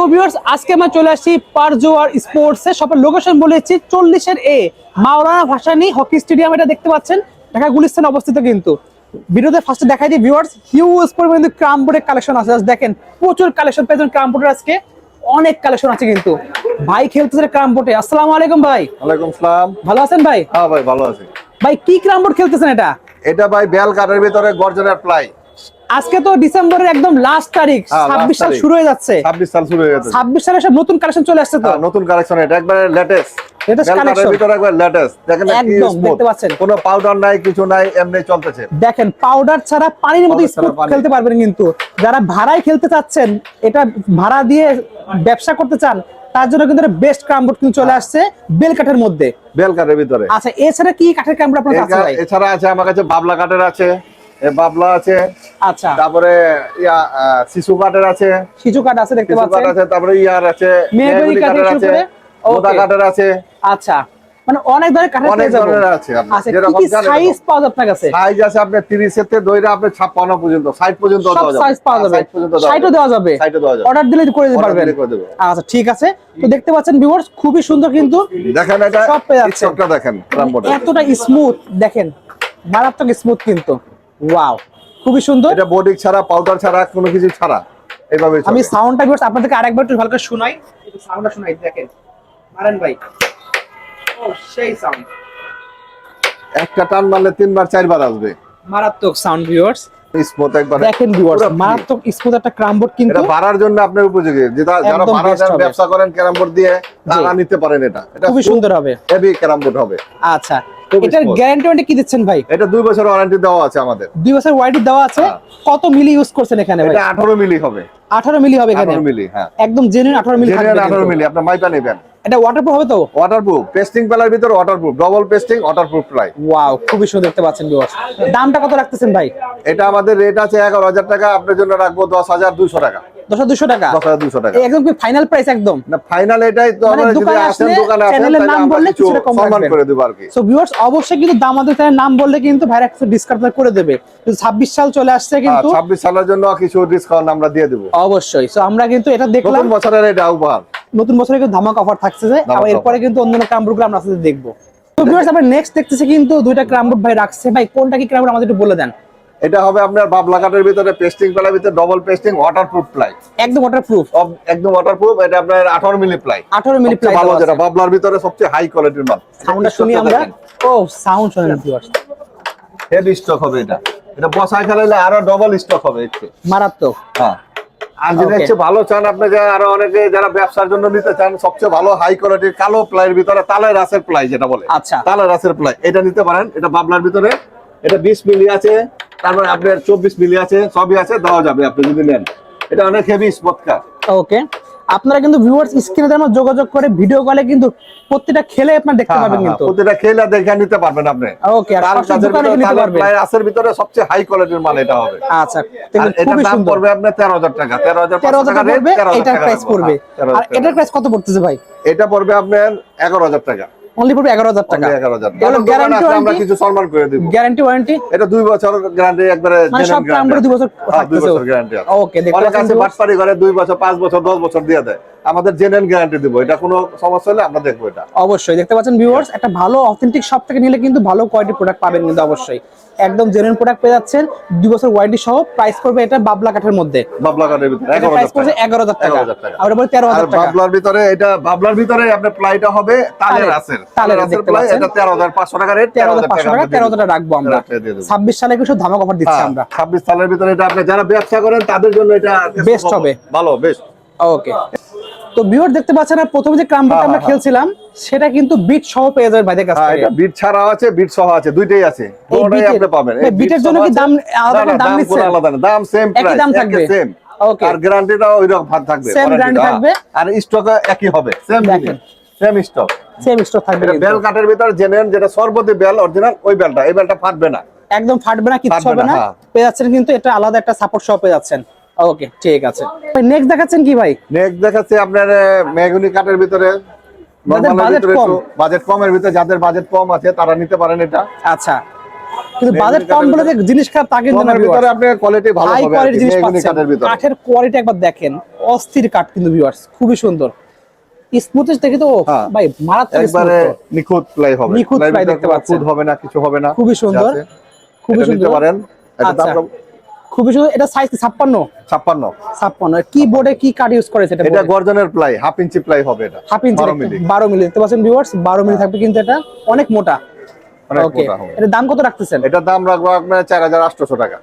So viewers আজকে আমরা চলে আসছি পারজোয়ার স্পোর্টস সবার লোকেশন বলেছি চল্লিশের এ মাওলানা ভাসানি হকি স্টেডিয়াম এটা দেখতে পাচ্ছেন। ঢাকা গুলিস্তান অবস্থিত কিন্তু। ভিডিওতে ফার্স্টে দেখাই দিই ভিউয়ার্স হিউজ পরিমাণে কিন্তু ক্রামবোর্ডের কালেকশন আছে। দেখেন প্রচুর কালেকশন পেয়েছেন ক্রামবোর্ডের আজকে। অনেক কালেকশন আছে কিন্তু। ভাই খেলতেছে ক্রামবোর্ডে আসসালামু আলাইকুম ভাই। ওয়ালাইকুম সালাম। ভালো আছেন ভাই? হ্যাঁ ভাই ভালো আছি। ভাই কি ক্রামবোর্ড খেলতেছেন এটা? এটা ভাই বেল কাঠের ভিতরে গর্জনের প্লাই। আজকে তো ডিসেম্বরের একদম লাস্ট তারিখ হ্যাঁ, last ছাব্বিশ সাল শুরু হয়ে যাচ্ছে। ছাব্বিশ সাল শুরু হয়ে গেছে। ছাব্বিশ সালে সব নতুন কালেকশন চলে আসছে তো? হ্যাঁ, নতুন কালেকশন এটা একবারে লেটেস্ট। ভিতরে একবার লেটেস্ট দেখেন একদম, দেখতে পাচ্ছেন। কোনো পাউডার নাই কিছু নাই এমনি চলতেছে। দেখেন পাউডার ছাড়া পানির মতো স্মুথ খেলতে পারবেন কিন্তু। যারা ভাড়ায় খেলতে চাচ্ছেন এটা ভাড়া দিয়ে ব্যবসা করতে চান তার জন্য কিন্তু বেস্ট ক্রামবোর্ড কিন্তু চলে আসছে বেল কাঠের মধ্যে। বেল কাঠের ভিতরে। আচ্ছা এছাড়া কি কাঠের ক্রামবোর্ড আপনার কাছে এছাড়া আছে আমার কাছে বাবলা কাঠের আছে। বাবলা আছে আচ্ছা। তারপরে ইয়া শিশু কাঠের আছে। সিজু কাঠ আছে দেখতে পাচ্ছেন। আছে তারপরে ইয়ার আছে মেহগনি কাঠের আছে কাঠের আছে। আচ্ছা। মানে অনেক ধরনের কাঠের অনেক ধরনের আছে আচ্ছা কি যেরকম কি চান সাইজ পাওয়া যাবে আপনার কাছে? সাইজ আছে আপনার 30 এর থেকে দইরা আপনার 56 পর্যন্ত। 60 পর্যন্ত দেওয়া যাবে। সাইজ পাওয়া যাবে। 60 দেওয়া যাবে। দেওয়া যাবে। অর্ডার দিলে করে দিতে পারবেন। আচ্ছা ঠিক আছে। তো দেখতে পাচ্ছেন ভিউয়ার্স খুবই সুন্দর কিন্তু দেখেন এটা সব পেয়ে যাচ্ছে। দেখেন এতটা স্মুথ দেখেন। মারাত্মক স্মুথ কিন্তু। ওয়াও খুবই সুন্দর। এটা বোর্ডিং ছাড়া পাউডার ছাড়া কোনো কিছু ছাড়া। এইভাবে আমি সাউন্ডটা ভিউয়ার্স আপনাদেরকে আরেকবার একটু ভালো করে শোনাই। একটু সাউন্ডটা শোনাই দেখেন। মারেন ভাই। ও সেই সাউন্ড একটা টান মারলে তিনবার চারবার আসবে। মারাত্মক সাউন্ড ভিউয়ার্স স্মুথ একবার দেখেন ভিউয়ার্স মারাত্মক স্মুথ একটা ক্রামবোর্ড কিন্তু এটা ভাড়ার জন্য আপনার উপযোগী। যেটা যারা দেন, হবে। ব্যবসা করেন ক্যারাম বোর্ড দিয়ে তারা নিতে পারেন এটা। এটা খুবই সুন্দর হবে। হেভি ক্যারাম বোর্ড হবে। আচ্ছা। এটার গ্যারান্টি ওয়ারেন্টি কি দিচ্ছেন ভাই? এটা দুই বছর ওয়ারেন্টি দেওয়া আছে আমাদের। দুই বছর ওয়ারেন্টি দেওয়া আছে। হ্যাঁ। কত মিলি ইউজ করছেন এখানে ভাই? এটা 18 মিলি হবে। আঠারো মিলি হবে এখানে? 18 মিলি হ্যাঁ। একদম জেনুইন আঠারো মিলি জেনুইন থাকবে 18 মিলি আপনি মাইপা নেবেন। এটা ওয়াটারপ্রুফ হবে তো? ওয়াটারপ্রুফ পেস্টিং পেলার ভিতরে waterproof double pasting waterproof ply wow খুবই সুন্দর দেখতে পাচ্ছেন ভিউয়ার্স দামটা কত রাখতেছেন ভাই? এটা আমাদের রেট আছে এগারো হাজার টাকা আপনার জন্য রাখব দশ হাজার দুশো টাকা। দশ দুশো টাকা। দশ টাকা। একদম কি ফাইনাল প্রাইস একদম? না ফাইনাল এটাই তো মানে আমরা দোকানে আসেন দোকানে আসেন চ্যানেলের নাম বললে কিছুটা কম করে দেবো আর কি। সো ভিউয়ার্স অবশ্যই কিন্তু দাম আমাদের চ্যানেলের নাম বললে কিন্তু ভাইরা একটু ডিসকাউন্ট করে দেবে। ছাব্বিশ সাল চলে আসছে কিন্তু ছাব্বিশ সালের জন্য কিছু ডিসকাউন্ট আমরা দিয়ে দেবো। অবশ্যই। সো আমরা কিন্তু এটা দেখলাম। নতুন বছরের এটা উপহার। নতুন বছরে কিন্তু ধামাক অফার থাকছে যে। এরপরে কিন্তু ক্রামবোর্ডগুলো আমরা দেখব। তো ভিউয়ার্স আমরা নেক্সট দেখতেছি কিন্তু দুইটা ক্রামবোর্ড ভাই রাখছে। ভাই কোনটা কি ক্রামবোর্ড আমাদের একটু বলে দেন। এটা হবে আপনার বাবলা কাঠের ভিতরে পেস্টিং পেলার ভিতরে ডবল পেস্টিং ওয়াটারপ্রুফ প্লাই একদম ওয়াটারপ্রুফ একদম ওয়াটারপ্রুফ এটা আপনার আঠারো মিলি প্লাই আঠারো মিলি প্লাই ভালো যেটা বাবলার ভিতরে সবচেয়ে হাই কোয়ালিটির মাল। সাউন্ডটা শুনি আমরা? ও সাউন্ড শোনেন ভিউয়ার্স হেভি স্টক হবে এটা। এটা বসায় খেলাইলে আরও ডবল স্টক হবে একটু। মারাত্মক। হ্যাঁ। আর যেটা হচ্ছে ভালো চান আপনাকে আরও অনেকে যারা ব্যবসার জন্য নিতে চান সবচেয়ে ভালো হাই কোয়ালিটির কালো প্লাইয়ের ভিতরে তালের রাসের প্লাই যেটা বলে। আচ্ছা। তালের রাসের প্লাই এটা নিতে পারেন। এটা বাবলার ভিতরে। এটা বিশ মিলি আছে। তারপরে আপনার চব্বিশ মিলি আছে সবই আছে দেওয়া যাবে আপনি যদি নেন। এটা অনেক হেভি স্পটকার ওকে আপনারা কিন্তু ভিউয়ার্স স্ক্রিনে দেওয়ার যোগাযোগ করে ভিডিও কলে কিন্তু প্রত্যেকটা খেলে আপনারা দেখতে হ্যাঁ, পাবেন কিন্তু। প্রতিটা খেলে দেখে নিতে পারবেন আপনি। ওকে আর কাজের ভিতরে নিতে পারবেন। রাসের ভিতরে সবচেয়ে হাই কোয়ালিটির মাল এটা হবে। আচ্ছা দাম সুন্দর। পড়বে আপনার তেরো হাজার টাকা। তেরো হাজার তেরো হাজার টাকা পড়বে এটার প্রাইস পড়বে। হ্যাঁ, আর এটার প্রাইস কত পড়তেছে ভাই? এটা পড়বে আপনার এগারো হাজার টাকা। অনলি পড়বে এগারো হাজার টাকা। এগারো হাজার। এগুলো আমরা কিছু সম্মান করে দিব। গ্যারান্টি ওয়ারেন্টি এটা দুই বছর গ্যারান্টি একবারে মানে সব কাম দুই বছর দুই বছর গ্যারান্টি আছে। ওকে দেখো কাছে বাটপারি করে দুই বছর পাঁচ বছর দশ বছর দিয়ে দেয়। আমাদের জেনুইন গ্যারান্টি দিব। এটা কোনো সমস্যা হলে আমরা দেখব এটা। অবশ্যই। দেখতে পাচ্ছেন ভিউয়ার্স একটা ভালো অথেন্টিক শপ থেকে নিলে কিন্তু ভালো কোয়ালিটি প্রোডাক্ট পাবেন কিন্তু অবশ্যই। একদম জেনুইন প্রোডাক্ট পেয়ে যাচ্ছেন দুই বছর ওয়ারেন্টি সহ প্রাইস করবে এটা বাবলা কাঠের মধ্যে। বাবলা কাঠের ভিতরে এটা এগারো প্রাইস হাজার পড়ছে টাকা। এগারো হাজার টাকা। 11,000 টাকা। আর তেরো হাজার টাকা। বাবলার ভিতরে এটা বাবলার ভিতরে আপনার প্লাইটা হবে তালের রাসের তালের তালের প্লাই এটা তেরো হাজার পাঁচশো টাকা রেট তেরো হাজার পাঁচশো টাকা তেরো হাজার টাকা রাখব আমরা। তেরো হাজার দিয়ে দেবো। ছাব্বিশ সালে কিছু ধামাক অফার দিচ্ছি আমরা। ছাব্বিশ সালের ভিতরে এটা আপনি যারা ব্যবসা করেন তাদের জন্য এটা বেস্ট হবে। ভালো বেস্ট ওকে তো ভিউয়ার দেখতে পাচ্ছেন আর প্রথমে যে ক্রামবোর্ডটা হ্যাঁ, আমরা হ্যাঁ, খেলছিলাম সেটা কিন্তু বিট সহ পেয়ে যাবেন ভাইদের কাছ হ্যাঁ থেকে এটা বিট ছাড়াও আছে বিট সহ আছে দুইটাই আছে বিটের- আপনি পাবেন এই বিটের জন্য কি দাম আলাদা দাম কোনো নিচ্ছেন? আলাদা না দাম সেম একই প্রাইস দাম থাকবে? Same Okay. আর গ্যারান্টিটাও ওইরকম ভাগ থাকবে Same warranty guarantee টা। থাকবে? আর স্টক একই হবে সেম দেখেন। সেম স্টক সেম স্টক থাকবে বেল কাঠের ভিতর জেনুইন যেটা সর্বদে বেল অরিজিনাল ওই বেলটা এই বেলটা ফাটবে না একদম ফাটবে না ফাটবে হবে না, হ্যাঁ। পেয়ে যাচ্ছেন কিন্তু এটা আলাদা একটা সাপোর্ট সহ পেয়ে যাচ্ছেন ওকে ঠিক আছে। নেক্সট দেখাচ্ছেন কি ভাই? নেক্সট দেখাচ্ছে আপনার মেগুনি কাঠের ভিতরে। বাজেট কমের ভিতরে যাদের বাজেট কম আছে তারা নিতে পারেন এটা। আচ্ছা। কিন্তু বাজেট কম বলে যে জিনিস খারাপ তা কিন্তু না ভিতরে আপনার কোয়ালিটি ভালো হবে কোয়ালিটি জিনিস পাচ্ছেন। কাঠের কোয়ালিটি একবার দেখেন। অস্থির কাঠ কিন্তু ভিউয়ার্স খুবই সুন্দর। স্মুথনেস দেখে তো হ্যাঁ। ভাই মারাত্মক একবারে। নিখুঁত প্লাই হবে। নিখুঁত প্লাই দেখতে পাচ্ছেন। হবে না কিছু হবে না। খুবই সুন্দর, খুবই সুন্দর। পারেন। এটা দাম আচ্ছা। খুবই সুন্দর। এটা সাইজ ছাপ্পান্ন? 56 ছাপ্পান্ন। কি বোর্ডে কি কাঠ ইউজ করেছে এটা এটা গর্জনের প্লাই হাফ ইঞ্চি প্লাই হবে এটা হাফ ইঞ্চি 12 মিলি। দেখতে পাচ্ছেন ভিউয়ার্স বারো মিলি থাকবে কিন্তু এটা অনেক মোটা। অনেক ওকে মোটা হবে। এটা দাম কত রাখতেছেন? এটার দাম রাখব আপনার 4800 টাকা।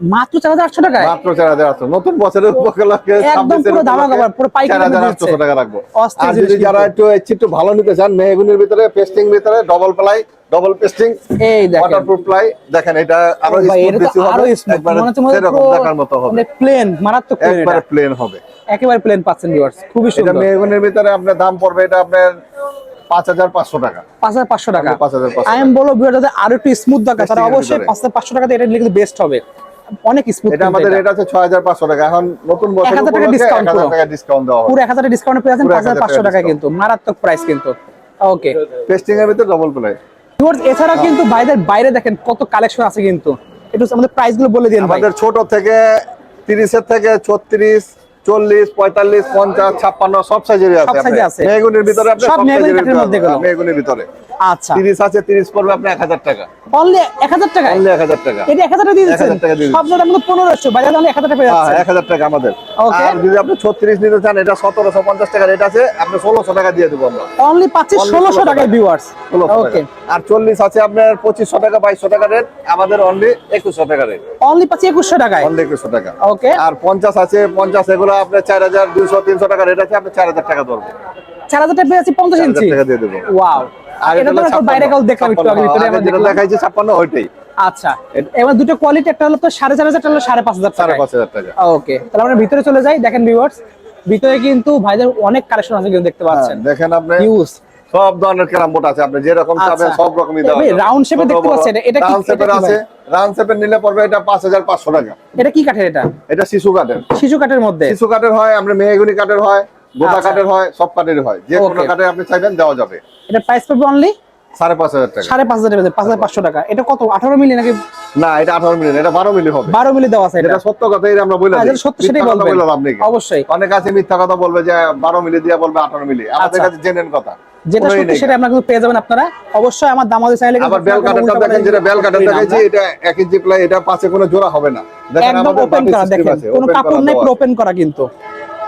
মাত্র চার হাজার আটশো টাকায়? মাত্র 4800 নতুন বছরের উপলক্ষে একদম পুরো ধামাকা উপলক্ষে পুরো পাইকারি 4800 টাকা রাখব। আর যদি যারা একটু একটু ভালো নিতে চান মেহগুনির ভিতরে পেস্টিং ভিতরে ডবল প্লাই ডবল পেস্টিং এই দেখেন। ওয়াটারপ্রুফ প্লাই দেখেন এটা আরও স্মুথ এটা আরও স্মুথ মনে মনে দেখার মতো হবে। প্লেন মারাত্মক প্লেন একবারে প্লেন হবে। একেবারে প্লেন পাচ্ছেন ভিউয়ার্স খুবই এটা সুন্দর। ভিতরে আপনার দাম পড়বে এটা আপনার পাঁচ হাজার পাঁচশো টাকা। পাঁচ হাজার পাঁচশো টাকা। 5500 আমি বলব ভিউয়ার আরও একটু স্মুথ দরকার তারা অবশ্যই পাঁচ হাজার পাঁচশো টাকাতে এটা বেস্ট হবে। অনেক স্মুথ এটা আমাদের রেট আছে টাকা। এখন নতুন বছর 1000 টাকা ডিসকাউন্ট দেওয়া হবে। পুরো ডিসকাউন্ট পেয়ে যাচ্ছেন পুরো পাঁচ হাজার 1000 পাঁচশো টাকা টাকা কিন্তু। মারাত্মক প্রাইস কিন্তু। ওকে পেস্টিং এর ভিতরে ডবল প্লাই এছাড়া কিন্তু বাইরের বাইরে দেখেন কত কালেকশন আছে কিন্তু। একটু আমাদের প্রাইসগুলো বলে দিন আমাদের ছোট থেকে তিরিশের থেকে ছত্রিশ চল্লিশ পঁয়তাল্লিশ পঞ্চাশ ছাপ্পান্ন সব সাইজের আছে size ভিতরে মেগুনের ভিতরে। আচ্ছা। তিরিশ আছে তিরিশ পড়বে আপনি এক হাজার টাকা। অনলি এক হাজার অনলি এক হাজার টাকা। এটা এক হাজার টাকা দিয়ে দিচ্ছেন? 1000 টাকা দিয়ে জায়গায় আমাদের পনেরোশো বাজারে অনলি এক হাজার টাকা পেয়ে হ্যাঁ এক হাজার টাকা আমাদের. আর যদি আপনি ছত্রিশ নিতে চান এটা সতেরোশো পঞ্চাশ টাকা রেট আছে আপনি ষোলোশো টাকা দিয়ে দেবো আমরা। অনলি পাচ্ছি Only ষোলোশো 1600 টাকায় ভিউয়ার্স ওকে আর চল্লিশ আছে আপনার পঁচিশশো টাকা বাইশশো টাকা রেট আমাদের অনলি একুশশো টাকা রেট অনলি পাচ্ছি একুশশো টাকায়। অনলি একুশশো টাকা। ওকে আর পঞ্চাশ আছে পঞ্চাশ এগুলো আপনার চার হাজার দুইশো তিনশো টাকা রেট আছে আপনি চার হাজার টাকা ধরবো চার হাজার টাকা পেয়ে যাচ্ছি পঞ্চাশ চার ইঞ্চি টাকা দিয়ে দেবো। ওয়াও আর এটা তো বাইরে কাল দেখলাম একটু আগে ভিতরে আমরা যেটা দেখাইছি ছাপ্পান্ন ওইটাই। আচ্ছা এবার দুটো কোয়ালিটি একটা হলো তো হলো টাকা পাঁচ হাজার টাকা। ওকে তাহলে আমরা ভিতরে চলে যাই দেখেন ভিউয়ার্স ভিতরে কিন্তু ভাইদের অনেক কালেকশন আছে কিন্তু দেখতে হ্যাঁ, পাচ্ছেন। দেখেন আপনি ইউজ সব ধরনের ক্যারাম বোর্ড আছে আপনি যেরকম আচ্ছা। চাবেন সব রকমই দেওয়া দেখতে পাচ্ছেন, এটা কি- আছে রাউন্ড শেপের নিলে পড়বে টাকা। এটা কি কাঠের এটা? এটা শিশু কাঠের। শিশু কাঠের মধ্যে? শিশু কাঠের হয় আমরা মেহগুনি কাঠের হয় গোটা আচ্ছা। কাঠের হয় সব কাঠের হয়। যে কোনো. কাঠে আপনি চাইবেন দেওয়া যাবে। এটা প্রাইস পড়বে অনলি সাড়ে পাঁচ হাজার টাকা। সাড়ে পাঁচ হাজার টাকা পাঁচ হাজার পাঁচশো টাকা। এটা কত আঠারো মিলি নাকি? না এটা আঠারো মিলি এটা বারো মিলি হবে। বারো মিলি দেওয়া আছে এটা। সত্য কথা এটা আমরা হ্যাঁ, সত্য সেটাই মিথ্যা কথা বলবেন। বলে লাভ নেই। অবশ্যই। অনেক আছে মিথ্যা কথা বলবে যে বারো মিলি দিয়ে বলবে আঠারো মিলি। আমাদের আচ্ছা। কাছে জেনেন কথা। যেটা সত্যি। সেটা আপনারা কিন্তু পেয়ে যাবেন আপনারা। অবশ্যই আমার দামাদি চাইলে আবার বেল কাটারটা দেখেন যেটা বেল কাটার দেখাইছি এটা এক ইঞ্চি প্লাই এটা পাশে কোনো জোড়া হবে না। দেখেন আমাদের ওপেন করা দেখেন কোনো কাপড় নেই। ওপেন করা কিন্তু।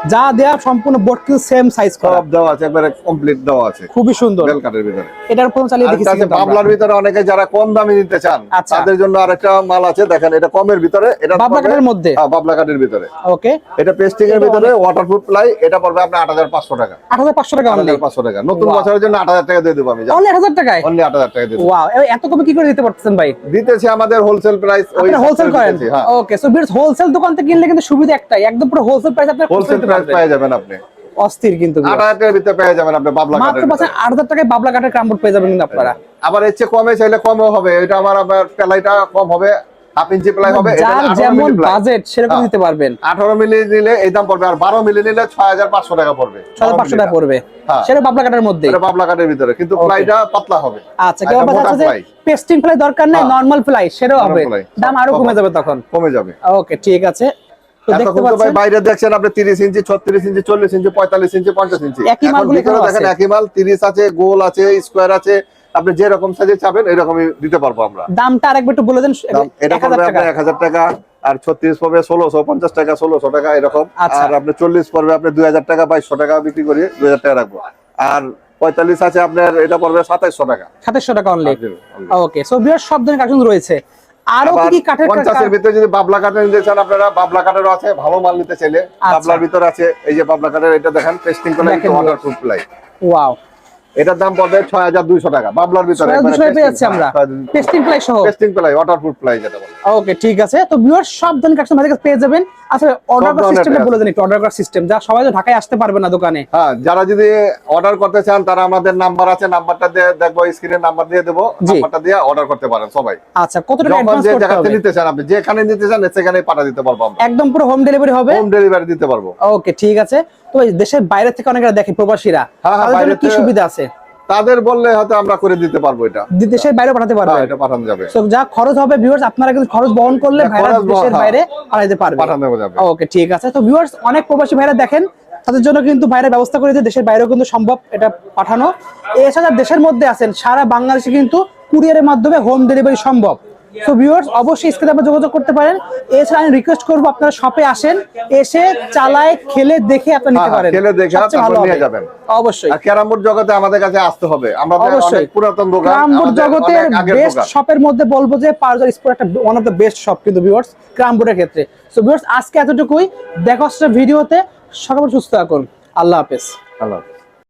যা দেয়া সম্পূর্ণ বোর্ড কিন্তু সেম সাইজ করা। সব দেওয়া আছে একবারে কমপ্লিট দেওয়া আছে। খুবই সুন্দর। বেল কাটের ভিতরে। এটার প্রথম চালিয়ে দেখেছি তাতে বাবলার ভিতরে অনেকে যারা কম দামে নিতে চান আচ্ছা। তাদের জন্য আরেকটা মাল আছে দেখেন এটা কমের ভিতরে এটা বাবলা পড়বে- মধ্যে? হ্যাঁ, বাবলা কাঠের ভিতরে। ওকে এটা পেস্টিং এর ভিতরে ওয়াটারপ্রুফ প্লাই এটা পড়বে আপনার আট হাজার পাঁচশো টাকা। আট হাজার পাঁচশো টাকা অনলি হাজার পাঁচশো টাকা। নতুন বছরের জন্য আট হাজার টাকা দিয়ে দেবো আমি অনলি এক হাজার টাকায়? অনলি আট হাজার টাকা দিয়ে দেবো। ওয়াও এত কমে কি করে দিতে পারতেছেন ভাই? দিতেছি আমাদের হোলসেল প্রাইস আপনারা হোলসেল করেন? ওকে সো বিয়ার্স হোলসেল দোকান থেকে কিনলে কিন্তু সুবিধা একটাই একদম পুরো হোলসেল প্রাইস আপনারা হোলসেল প্রাইস পেয়ে যাবেন আপনি। অস্থির কিন্তু আট হাজার ভিতরে পেয়ে যাবেন আপনি বাবলা মাত্র পাচ্ছেন আট হাজার টাকায় বাবলা কাঠের ক্রামবোর্ড পেয়ে যাবেন কিন্তু আপনারা। আবার এর চেয়ে কমে চাইলে কমও হবে। এটা আমার আবার প্যালাইটা কম হবে। হাফ ইঞ্চি প্লাই হবে। যার যেমন বাজেট সেরকম হ্যাঁ। দিতে পারবেন। আঠারো মিলি নিলে এই দাম পড়বে। আর বারো মিলি নিলে ছয় হাজার পাঁচশো টাকা পড়বে। টাকা পড়বে। হ্যাঁ। সেটা বাবলা মধ্যে। এটা বাবলা কাঠের ভিতরে। কিন্তু. প্লাইটা পাতলা হবে। আচ্ছা কেউ। পেস্টিং ফ্লাই দরকার নেই হ্যাঁ। নরমাল সেটাও হবে। দাম আরও কমে যাবে তখন। কমে যাবে। ওকে ঠিক আছে। বাইরে দেখছেন আপনি তিরিশ ইঞ্চি ছত্রিশ ইঞ্চি চল্লিশ ইঞ্চি পঁয়তাল্লিশ ইঞ্চি পঞ্চাশ ইঞ্চি। একই এখন মালগুলো ভিতরে এখানেও দেখেন একই মাল তিরিশ আছে গোল আছে স্কোয়ার আছে। আপনি যে রকম সাইজে চাবেন এরকমই দিতে পারব আমরা। দামটা আরেকবার একটু বলে দেন এটা পড়বে টাকা। আপনার এক হাজার টাকা আর ছত্রিশ পড়বে ষোলোশো পঞ্চাশ টাকা ষোলোশো টাকা এরকম। আচ্ছা। আর আপনি চল্লিশ পড়বে আপনি দুই হাজার টাকা বাইশশো টাকা বিক্রি করি দুই হাজার টাকা রাখব। আর পঁয়তাল্লিশ আছে আপনার এটা পড়বে সাতাইশশো টাকা। টাকা অনলি ওকে সো সব ধরনের কার্টুন রয়েছে আরও কি কাঠের ভিতরে যদি বাবলা কাঠের নিতে চান আপনারা বাবলা কাঠের আছে ভালো মাল নিতে চাইলে। আচ্ছা। বাবলার ভিতরে আছে এই যে বাবলা কাঠের এটা দেখেন টেস্টিং করে দেখেন। Waterproof ply wow. এটার দাম পড়বে ছয় হাজার দুইশো টাকা বাবলার ভিতরে দুশো পেয়ে আমরা। টেস্টিং প্লাই সহ। টেস্টিং প্লাই ওয়াটারপ্রুফ প্লাই যেটা বলে। ওকে ঠিক আছে। তো ভিউয়ার সব ধরনের কাস্টমার কাছে পেয়ে যাবেন। আচ্ছা অর্ডার করার সিস্টেমটা বলে দেন একটু অর্ডার করার সিস্টেম যা সবাই তো ঢাকায় আসতে পারবে না দোকানে। হ্যাঁ যারা যদি অর্ডার করতে চান তারা আমাদের নাম্বার আছে নাম্বারটা দিয়ে দেখব স্ক্রিনে নাম্বার দিয়ে দেবো নাম্বারটা দিয়ে অর্ডার করতে পারেন সবাই। আচ্ছা কত টাকা অ্যাডভান্স করতে হবে? নিতে চান আপনি যেখানে নিতে চান সেখানে পাঠা দিতে পারব আমরা। একদম পুরো হোম ডেলিভারি হবে? হোম ডেলিভারি দিতে পারব। ওকে ঠিক আছে। তো দেশের বাইরে থেকে অনেকে দেখে প্রবাসীরা। হ্যাঁ, হ্যাঁ, তাদের কি সুবিধা আছে? তাদের বললে হয়তো আমরা করে দিতে পারব এটা। দেশের বাইরে পাঠাতে পারব। হ্যাঁ, এটা পাঠানো যাবে। সো যা খরচ হবে ভিউয়ার্স আপনারা কিন্তু খরচ বহন করলে হ্যাঁ, ভাইরা দেশের হ্যাঁ। বাইরে পাঠাতে পারবে। পাঠানো যাবে ওকে ঠিক আছে। তো ভিউয়ার্স অনেক প্রবাসী ভাইরা দেখেন তাদের জন্য কিন্তু ভাইরা ব্যবস্থা করে দিয়ে দেশের বাইরেও কিন্তু সম্ভব এটা পাঠানো। এছাড়া দেশের মধ্যে আছেন সারা বাংলাদেশে কিন্তু কুরিয়ারের মাধ্যমে হোম ডেলিভারি সম্ভব। তো ভিউয়ার্স অবশ্যই স্ক্রিনে আপনারা যোগাযোগ করতে পারেন। এছাড়া আমি রিকোয়েস্ট করব আপনারা শপে আসেন এসে চালায় খেলে দেখে আপনারা নিতে হ্যাঁ, পারেন। খেলে দেখে তারপর নিয়ে যাবেন। অবশ্যই। আর ক্যারাম বোর্ড জগতে আমাদের কাছে আসতে হবে। আমরা অবশ্যই। পুরাতন দোকান ক্রামবোর্ড আমাদের জগতের বেস্ট শপের মধ্যে বলব যে পারজার স্পোর্ট একটা one of the best shop কিন্তু ভিউয়ার্স ক্রামবোর্ডের ক্ষেত্রে। সো ভিউয়ার্স আজকে এতটুকুই। দেখা হচ্ছে ভিডিওতে। সকাল সুস্থ থাকুন। আল্লাহ হাফেজ। আল্লাহ।